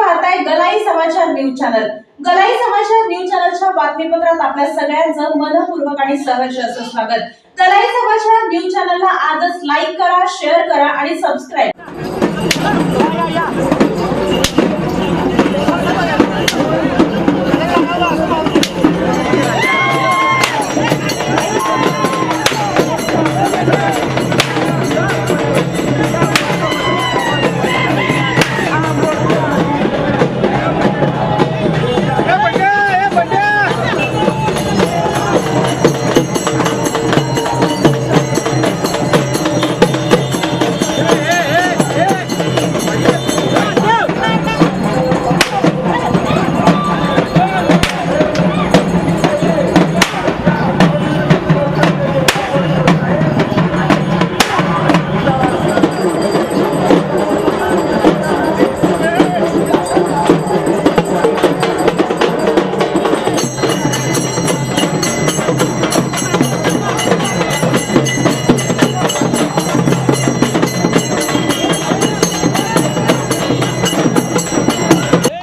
पाहताय गलाई समाचार news channel. गलाई समाचार न्यूज चॅनलच्या बातमीपत्रात आपल्या सगळ्यांचं मनपूर्वक आणि सहर्ष असं स्वागत. गलाई समाचार न्यूज चॅनलला आजच लाईक करा शेअर करा आणि सबस्क्राईब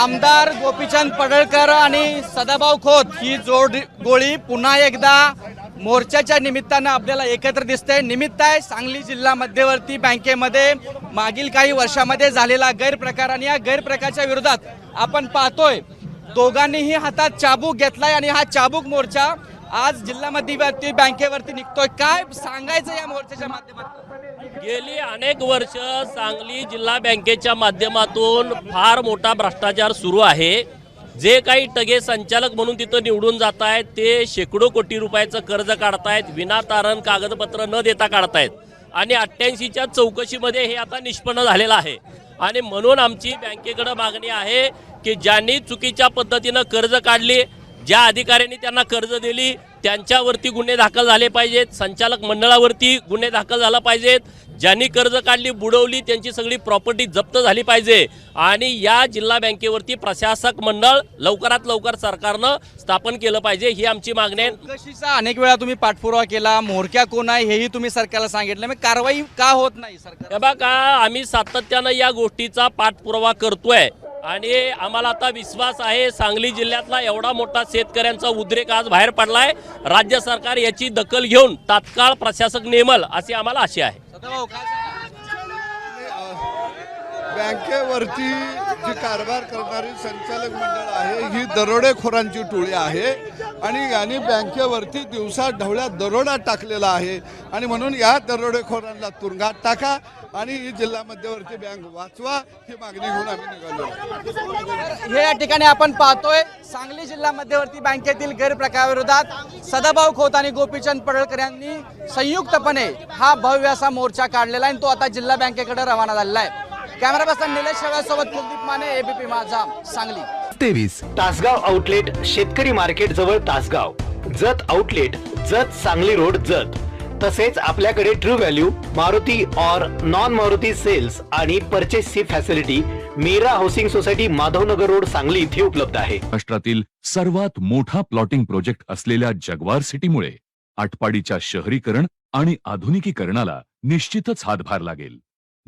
आमदार गोपीचंद पडळकर आणि सदाभाऊ खोत ही जोड गोळी पुन्हा एकदा मोर्चाच्या निमित्तानं आपल्याला एकत्र दिसते निमित्त आहे सांगली जिल्हा मध्यवर्ती बँकेमध्ये. मागील काही वर्षामध्ये झालेला गैरप्रकार आणि या गैरप्रकारच्या विरोधात आपण पाहतोय. दोघांनीही हातात चाबूक घेतलाय आणि हा चाबूक मोर्चा आज जिल्हा मध्यवर्ती बँकेवरती निघतोय. काय सांगायचं या मोर्चाच्या माध्यमातून? गेली अनेक वर्ष सांगली जिल्हा बँकेच्या माध्यमातून फार मोठा भ्रष्टाचार सुरू आहे. जे काही टगे संचालक म्हणून तिथं निवडून जात आहेत ते शेकडो कोटी रुपयाचं कर्ज काढतायत विनातारण कागदपत्र न देता काढतायत. आणि अठ्ठ्याऐंशीच्या चौकशीमध्ये हे आता निष्पन्न झालेलं आहे. आणि म्हणून आमची बँकेकडं मागणी आहे की ज्यांनी चुकीच्या पद्धतीनं कर्ज काढली ज्या अधिकाऱ्यांनी त्यांना कर्ज दिली त्यांच्यावरती गुन्हे दाखल झाले पाहिजेत. संचालक मंडळावरती गुन्हे दाखल झाला पाहिजेत. ज्यांनी कर्ज काढली बुडवली त्यांची सगळी प्रॉपर्टी जप्त झाली पाहिजे. आणि या जिल्हा बँकेवरती प्रशासक मंडळ लवकरात लवकर सरकारनं स्थापन केलं पाहिजे ही आमची मागणी आहे. चौकशीचा अनेक वेळा तुम्ही पाठपुरावा केला. मोरक्या कोण आहे हेही तुम्ही सरकारला सांगितलं. मग कारवाई का होत नाही सरकार? बघा आम्ही सातत्यानं या गोष्टीचा पाठपुरावा करतोय. आणि आम्हाला आता विश्वास आहे सांगली जिल्ह्यातला एवढा मोठा शेतकऱ्यांचा उद्रेक आज बाहेर पडला आहे राज्य सरकार याची दखल घेऊन तात्काळ प्रशासक नेमल अशी आम्हाला आशा आहे. सदाभाऊ, काय बँकेवरती जी कारभार करणारी संचालक मंडळ आहे ही दरोडेखोरांची टोळी आहे आणि यांनी बँकेवरती दिवसा ढवळ्या दरोडा टाकलेला आहे. आणि म्हणून या दरोडेखोरांना तुरुंगात टाका आणि ही जिल्हा मध्यवर्ती बँक वाचवा ही मागणी घेऊन आम्ही निघालो हे या ठिकाणी आपण पाहतोय सांगली जिल्हा मध्यवर्ती बँकेतील गैरप्रकाराविरोधात सदाभाऊ खोत आणि गोपीचंद पडळकर यांनी संयुक्तपणे हा भव्य असा मोर्चा काढलेला आहे आणि तो आता जिल्हा बँकेकडे रवाना झालेला आहे. कॅमेरा पर्सन निलेश शेळ्यासोबत कुलदीप माने एबीपी माझा सांगली. तेवीस. तासगाव आउटलेट शेतकरी मार्केट जवळ Tasgaon. Jat outlet Jat Sangli road Jat. तसेच आपल्याकडे ट्रू व्हॅल्यू मारुती और नॉन मारुती सेल्स आणि परचेसची facility Meera housing society Madhavnagar road Sangli इथे उपलब्ध आहे. राष्ट्रातील सर्वात मोठा प्लॉटिंग प्रोजेक्ट असलेल्या जगवार सिटीमुळे आटपाडीच्या शहरीकरण आणि आधुनिकीकरणाला निश्चितच हातभार लागेल.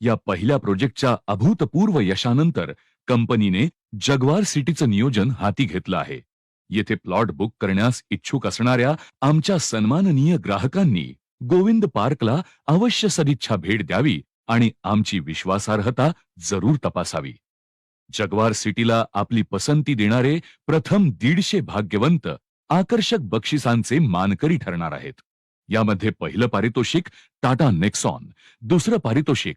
या पहिल्या प्रोजेक्टच्या अभूतपूर्व यशानंतर कंपनीने जगवार सिटीचं नियोजन हाती घेतलं आहे. येथे प्लॉट बुक करण्यास इच्छुक असणाऱ्या आमच्या सन्माननीय ग्राहकांनी गोविंद पार्कला अवश्य सदिच्छा भेट द्यावी आणि आमची विश्वासार्हता जरूर तपासावी. जगवार सिटीला आपली पसंती देणारे प्रथम दीडशे भाग्यवंत आकर्षक बक्षिसांचे मानकरी ठरणार आहेत. यामध्ये पहिलं पारितोषिक टाटा नेक्सॉन दुसरं पारितोषिक